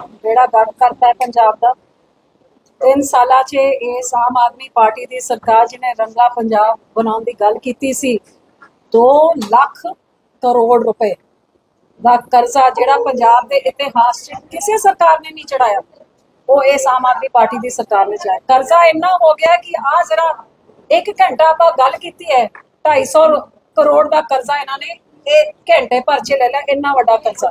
ਜਿਹੜਾ ਗੜ ਕਰਤਾ ਹੈ ਪੰਜਾਬ ਦਾ। ਤਿੰਨ ਸਾਲਾਂ 'ਚ ਇਸ ਆਮ ਆਦਮੀ ਪਾਰਟੀ ਦੀ ਸਰਕਾਰ ਜਿਹਨੇ ਰੰਗਾ ਪੰਜਾਬ ਬਣਾਉਣ ਦੀ ਗੱਲ ਕੀਤੀ ਸੀ 2 ਲੱਖ ਕਰੋੜ ਰੁਪਏ ਦਾ ਕਰਜ਼ਾ ਜਿਹੜਾ ਪੰਜਾਬ ਦੇ ਇਤਿਹਾਸ 'ਚ ਕਿਸੇ ਸਰਕਾਰ ਨੇ ਨਹੀਂ ਚੜਾਇਆ ਉਹ ਇਸ ਆਮ ਆਦਮੀ ਪਾਰਟੀ ਦੀ ਸਰਕਾਰ ਨੇ ਚੜਾਇਆ ਕਰਜ਼ਾ ਇੰਨਾ ਹੋ ਗਿਆ ਕਿ ਆ ਜਰਾ ਇੱਕ ਘੰਟਾ ਆਪਾਂ ਗੱਲ ਕੀਤੀ ਹੈ 250 ਕਰੋੜ ਦਾ ਕਰਜ਼ਾ ਇਹਨਾਂ ਨੇ, ਇਹ ਘੰਟੇ ਭਰ 'ਚ ਲੈ ਲਿਆ, ਇੰਨਾ ਵੱਡਾ ਕਰਜ਼ਾ।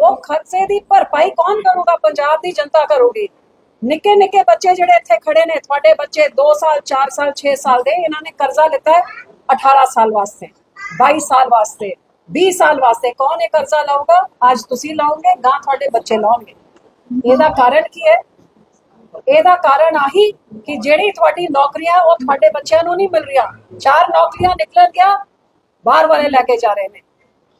ਉਹ ਖਰਚੇ ਦੀ ਭਰਪਾਈ ਕੌਣ ਕਰੂਗਾ? ਪੰਜਾਬ ਦੀ ਜਨਤਾ ਕਰੂਗੀ। ਨਿੱਕੇ ਨਿੱਕੇ ਬੱਚੇ ਜਿਹੜੇ ਇੱਥੇ ਖੜੇ ਨੇ, ਤੁਹਾਡੇ ਬੱਚੇ 2 ਸਾਲ 4 ਸਾਲ 6 ਸਾਲ ਦੇ, ਇਹਨਾਂ ਨੇ ਕਰਜ਼ਾ ਲਿੱਤਾ ਹੈ 18 ਸਾਲ ਵਾਸਤੇ 22 ਸਾਲ ਵਾਸਤੇ 20 ਸਾਲ ਵਾਸਤੇ ਕੌਣ ਇਹ ਕਰਜ਼ਾ ਲਾਊਗਾ? ਅੱਜ ਤੁਸੀਂ ਲਾਓਗੇ ਗਾਂ ਤੁਹਾਡੇ ਬੱਚੇ ਲਾਉਣਗੇ। ਇਹਦਾ ਕਾਰਨ ਕੀ ਹੈ? ਇਹਦਾ ਕਾਰਨ ਆਹੀ ਕਿ ਜਿਹੜੀ ਤੁਹਾਡੀ ਨੌਕਰੀਆਂ, ਉਹ ਤੁਹਾਡੇ ਬੱਚਿਆਂ ਨੂੰ ਨਹੀਂ ਮਿਲ ਰਹੀਆਂ। ਚਾਰ ਨੌਕਰੀਆਂ ਨਿਕਲਣ ਗਿਆ ਬਾਹਰ ਵਾਲੇ ਲੈ ਕੇ ਜਾ ਰਹੇ ਨੇ।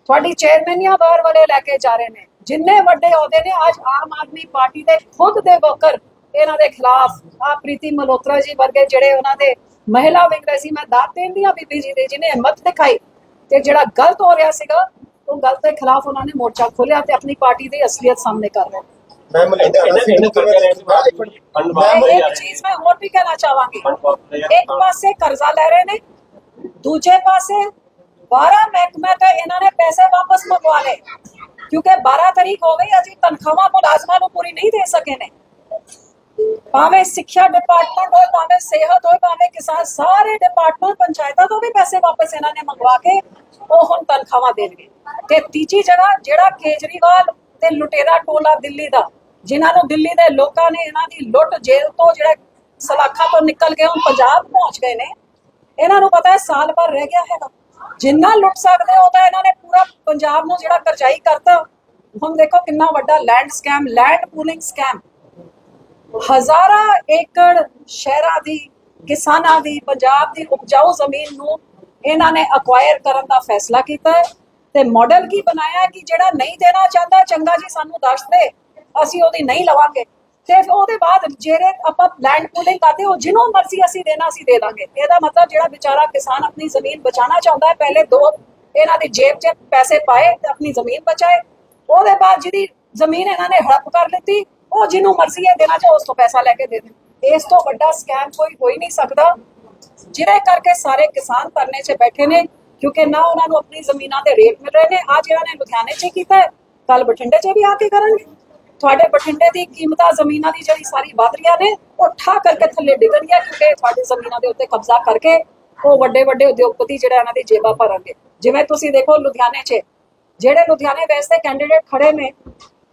ਤੁਹਾਡੀ ਚੇਅਰਮੈਨੀਆਂ ਬਾਹਰ ਵਾਲੇ ਲੈ ਕੇ ਜਾ ਰਹੇ ਨੇ। ਜਿੰਨੇ ਵੱਡੇ ਅਹੁਦੇ ਨੇ ਅੱਜ ਆਮ ਆਦਮੀ ਪਾਰਟੀ ਦੇ ਖੁਦ ਦੇ ਵਰਕਰ ਇਹਨਾਂ ਦੇ ਖਿਲਾਫ ਆ ਪ੍ਰੀਤੀ ਮਲਹੋਤਰਾ ਜੀ ਵਰਗੇ ਜਿਹੜੇ ਉਹਨਾਂ ਦੇ ਮਹਿਲਾ ਵਿੰਗ ਸੀ ਮੈਂ ਦਾਤ ਦੇਂਦੀ ਆ ਬੀਬੀ ਜੀ ਦੇ ਜਿਹਨੇ ਹਿੰਮਤ ਦਿਖਾਈ ਤੇ ਜਿਹੜਾ ਗਲਤ ਹੋ ਰਿਹਾ ਸੀਗਾ ਉਹ ਗਲਤ ਦੇ ਖਿਲਾਫ ਉਹਨਾਂ ਨੇ ਮੋਰਚਾ ਖੋਲਿਆ ਤੇ ਆਪਣੀ ਪਾਰਟੀ ਦੀ ਅਸਲੀਅਤ ਸਾਹਮਣੇ ਕਰ ਰਹੇ ਮੈਂ ਇੱਕ ਚੀਜ਼ ਮੈਂ ਹੋਰ ਵੀ ਕਹਿਣਾ ਚਾਹਾਂਗੀ। ਇੱਕ ਪਾਸੇ ਕਰਜ਼ਾ ਲੈ ਰਹੇ ਨੇ ਦੂਜੇ ਪਾਸੇ 12 ਮਹਿਕਮੇ ਤੇ ਇਹਨਾਂ ਨੇ ਪੈਸੇ ਵਾਪਸ ਮੰਗਵਾ ਲਏ। ਕਿਉਂਕਿ 12 ਤਰੀਕ ਹੋ ਗਈ, ਅਸੀਂ ਤਨਖਾਹਾਂ ਮੁਲਾਜ਼ਮਾਂ ਨੂੰ ਪੂਰੀ ਨਹੀਂ ਦੇ ਸਕੇ ਨੇ। ਭਾਵੇਂ ਸਿੱਖਿਆ ਡਿਪਾਰਟਮੈਂਟ ਹੋਏ, ਭਾਵੇਂ ਸਿਹਤ ਹੋਏ, ਭਾਵੇਂ ਕਿਸਾਨ, ਸਾਰੇ ਡਿਪਾਰਟਮੈਂਟ ਪੰਚਾਇਤਾਂ ਤੋਂ ਵੀ ਪੈਸੇ ਵਾਪਸ ਇਹਨਾਂ ਨੇ ਮੰਗਵਾ ਕੇ ਉਹ ਹੁਣ ਤਨਖਾਹਾਂ ਦੇਣਗੇ। ਤੇ ਤੀਜੀ ਜਗ੍ਹਾ, ਜਿਹੜਾ ਕੇਜਰੀਵਾਲ ਤੇ ਲੁਟੇਰਾ ਟੋਲਾ ਦਿੱਲੀ ਦਾ, ਜਿਨ੍ਹਾਂ ਨੂੰ ਦਿੱਲੀ ਦੇ ਲੋਕਾਂ ਨੇ ਇਹਨਾਂ ਦੀ ਲੁੱਟ ਜੇਲ੍ਹ ਤੋਂ ਜਿਹੜਾ ਸਲਾਖਾਂ ਤੋਂ ਨਿਕਲ ਕੇ ਹੁਣ ਪੰਜਾਬ ਪਹੁੰਚ ਗਏ ਨੇ, ਇਹਨਾਂ ਨੂੰ ਪਤਾ ਹੈ ਸਾਲ ਭਰ ਰਹਿ ਗਿਆ ਹੈਗਾ। ਜਿੰਨਾ ਲੁੱਟ ਸਕਦੇ ਹੋ ਤਾਂ ਇਹਨਾਂ ਨੇ ਪੂਰਾ ਪੰਜਾਬ ਨੂੰ ਜਿਹੜਾ ਕਰਜ਼ਾਈ ਕਰਤਾ। ਹੁਣ ਦੇਖੋ ਕਿੰਨਾ ਵੱਡਾ land scam land pooling scam ਹਜ਼ਾਰਾਂ ਏਕੜ ਸ਼ਹਿਰਾਂ ਦੀ, ਕਿਸਾਨਾਂ ਦੀ, ਪੰਜਾਬ ਦੀ ਉਪਜਾਊ ਜ਼ਮੀਨ ਨੂੰ ਇਹਨਾਂ ਨੇ ਅਕਵਾਇਰ ਕਰਨ ਦਾ ਫੈਸਲਾ ਕੀਤਾ ਹੈ। ਤੇ ਮਾਡਲ ਕੀ ਬਣਾਇਆ ਕਿ ਜਿਹੜਾ ਨਹੀਂ ਦੇਣਾ ਚਾਹੁੰਦਾ, ਚੰਗਾ ਜੀ ਸਾਨੂੰ ਦੱਸ ਦੇ, ਅਸੀਂ ਉਹਦੀ ਨਹੀਂ ਲਵਾਂਗੇ। ਤੇ ਉਹਦੇ ਬਾਅਦ ਜਿਹੜੇ ਆਪਾਂ ਲੈਂਡ ਪੂਲਿੰਗ ਕਰਦੇ, ਉਹ ਜਿਹਨੂੰ ਮਰਜ਼ੀ ਅਸੀਂ ਦੇਣਾ, ਅਸੀਂ ਦੇ ਦਾਂਗੇ। ਇਹਦਾ ਮਤਲਬ ਜਿਹੜਾ ਵਿਚਾਰਾ ਕਿਸਾਨ ਆਪਣੀ ਜ਼ਮੀਨ ਬਚਾਉਣਾ ਚਾਹੁੰਦਾ ਹੈ, ਪਹਿਲੇ ਦੋ ਇਹਨਾਂ ਦੀ ਜੇਬ 'ਚ ਪੈਸੇ ਪਾਏ ਤੇ ਆਪਣੀ ਜ਼ਮੀਨ ਬਚਾਏ। ਉਹਦੇ ਬਾਅਦ ਜਿਹਦੀ ਜ਼ਮੀਨ ਇਹਨਾਂ ਨੇ ਹੜਪ ਕਰ ਲਿੱਤੀ, ਉਹ ਜਿਹਨੂੰ ਮਰਜ਼ੀ ਹੈ ਦੇਣਾ ਚਾਹੋ ਉਸ ਤੋਂ ਪੈਸਾ ਲੈ ਕੇ ਦੇ ਦੇ ਇਸ ਤੋਂ ਵੱਡਾ ਸਕੈਮ ਕੋਈ ਹੋ ਹੀ ਨਹੀਂ ਸਕਦਾ, ਜਿਹਦੇ ਕਰਕੇ ਸਾਰੇ ਕਿਸਾਨ ਧਰਨੇ 'ਚ ਬੈਠੇ ਨੇ, ਕਿਉਂਕਿ ਨਾ ਉਹਨਾਂ ਨੂੰ ਆਪਣੀ ਜ਼ਮੀਨਾਂ ਦੇ ਰੇਟ ਮਿਲ ਰਹੇ ਨੇ, ਅੱਜ ਇਹਨਾਂ ਨੇ ਲੁਧਿਆਣੇ 'ਚ ਕੀਤਾ ਕੱਲ ਬਠਿੰਡੇ 'ਚ ਵੀ ਆ ਕੇ ਕਰਨਗੇ। ਤੁਹਾਡੇ ਬਠਿੰਡੇ ਦੀ ਕੀਮਤਾਂ ਜ਼ਮੀਨਾਂ ਦੀ ਜਿਹੜੀ ਸਾਰੀ ਵਧ ਰਹੀਆਂ ਨੇ, ਉਹ ਠਾ ਕਰਕੇ ਥੱਲੇ ਡਿੱਗਣਗੀਆਂ ਕਿਉਂਕਿ ਤੁਹਾਡੀ ਜ਼ਮੀਨਾਂ ਦੇ ਉੱਤੇ ਕਬਜ਼ਾ ਕਰਕੇ ਉਹ ਵੱਡੇ ਵੱਡੇ ਉਦਯੋਗਪਤੀ ਜਿਹੜੇ ਇਹਨਾਂ ਦੀ ਜੇਬਾਂ ਭਰਨਗੇ ਜਿਵੇਂ ਤੁਸੀਂ ਦੇਖੋ ਲੁਧਿਆਣੇ 'ਚ, ਜਿਹੜੇ ਲੁਧਿਆਣੇ ਵੈਸਤੇ ਕੈਂਡੀਡੇਟ ਖੜੇ ਨੇ,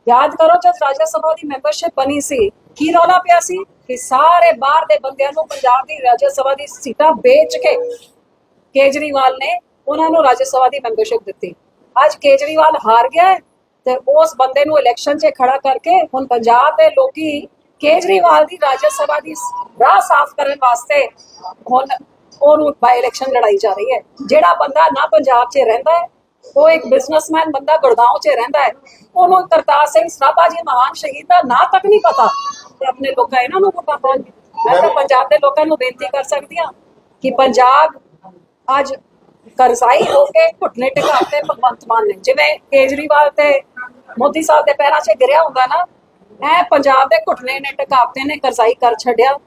ਯਾਦ ਕਰੋ ਜਦ ਰਾਜ ਸਭਾ ਦੀ ਮੈਂਬਰਸ਼ਿਪ ਬਣੀ ਸੀ, ਕੀ ਰੌਲਾ ਪਿਆ ਸੀ? ਕਿ ਸਾਰੇ ਬਾਹਰ ਦੇ ਬੰਦਿਆਂ ਨੂੰ ਪੰਜਾਬ ਦੀ ਰਾਜ ਸਭਾ ਦੀ ਸੀਟਾਂ ਵੇਚ ਕੇ ਕੇਜਰੀਵਾਲ ਨੇ ਉਹਨਾਂ ਨੂੰ ਰਾਜ ਸਭਾ ਦੀ ਮੈਂਬਰਸ਼ਿਪ ਦਿੱਤੀ। ਅੱਜ ਕੇਜਰੀਵਾਲ ਹਾਰ ਗਿਆ ਹੈ। ਤੇ ਉਸ ਬੰਦੇ ਨੂੰ ਇਲੈਕਸ਼ਨ 'ਚ ਖੜਾ ਕਰਕੇ ਹੁਣ ਪੰਜਾਬ ਦੇ ਲੋਕੀ ਕੇਜਰੀਵਾਲ ਦੀ ਰਾਜ ਸਭਾ ਦੀ ਰਾਹ ਸਾਫ਼ ਕਰਨ ਵਾਸਤੇ ਹੁਣ ਉਹਨੂੰ ਬਾਈ ਇਲੈਕਸ਼ਨ ਲੜਾਈ ਜਾ ਰਹੀ ਹੈ। ਜਿਹੜਾ ਬੰਦਾ ਨਾ ਪੰਜਾਬ 'ਚ ਰਹਿੰਦਾ ਹੈ, ਉਹ ਇੱਕ ਬਿਜ਼ਨਸਮੈਨ ਬੰਦਾ ਗੁੜਗਾਉਂ 'ਚ ਰਹਿੰਦਾ ਹੈ, ਉਹਨੂੰ ਕਰਤਾਰ ਸਿੰਘ ਸਰਾਭਾ ਜੀ ਮਹਾਨ ਸ਼ਹੀਦ ਦਾ ਨਾਂ ਤੱਕ ਨਹੀਂ ਪਤਾ ਤੇ ਆਪਣੇ ਲੋਕਾਂ ਇਹਨਾਂ ਨੂੰ ਵੋਟਾਂ ਪਾਉਣਗੇ ਮੈਂ ਤਾਂ ਪੰਜਾਬ ਦੇ ਲੋਕਾਂ ਨੂੰ ਬੇਨਤੀ ਕਰ ਸਕਦੀ ਹਾਂ ਕਿ ਪੰਜਾਬ ਅੱਜ ਕਰਜ਼ਾਈ ਹੋ ਕੇ ਘੁਟਨੇ ਟਿਕਾਤੇ ਭਗਵੰਤ ਮਾਨ ਨੇ, ਜਿਵੇਂ ਕੇਜਰੀਵਾਲ ਤੇ ਮੋਦੀ ਸਾਹਿਬ ਦੇ ਪੈਰਾਂ 'ਚ ਗਿਰਿਆ ਹੁੰਦਾ ਨਾ ਐ ਪੰਜਾਬ ਦੇ ਘੁਟਨੇ ਨੇ ਟਿਕਾਤੇ ਨੇ, ਕਰਜ਼ਾਈ ਕਰ ਛੱਡਿਆ।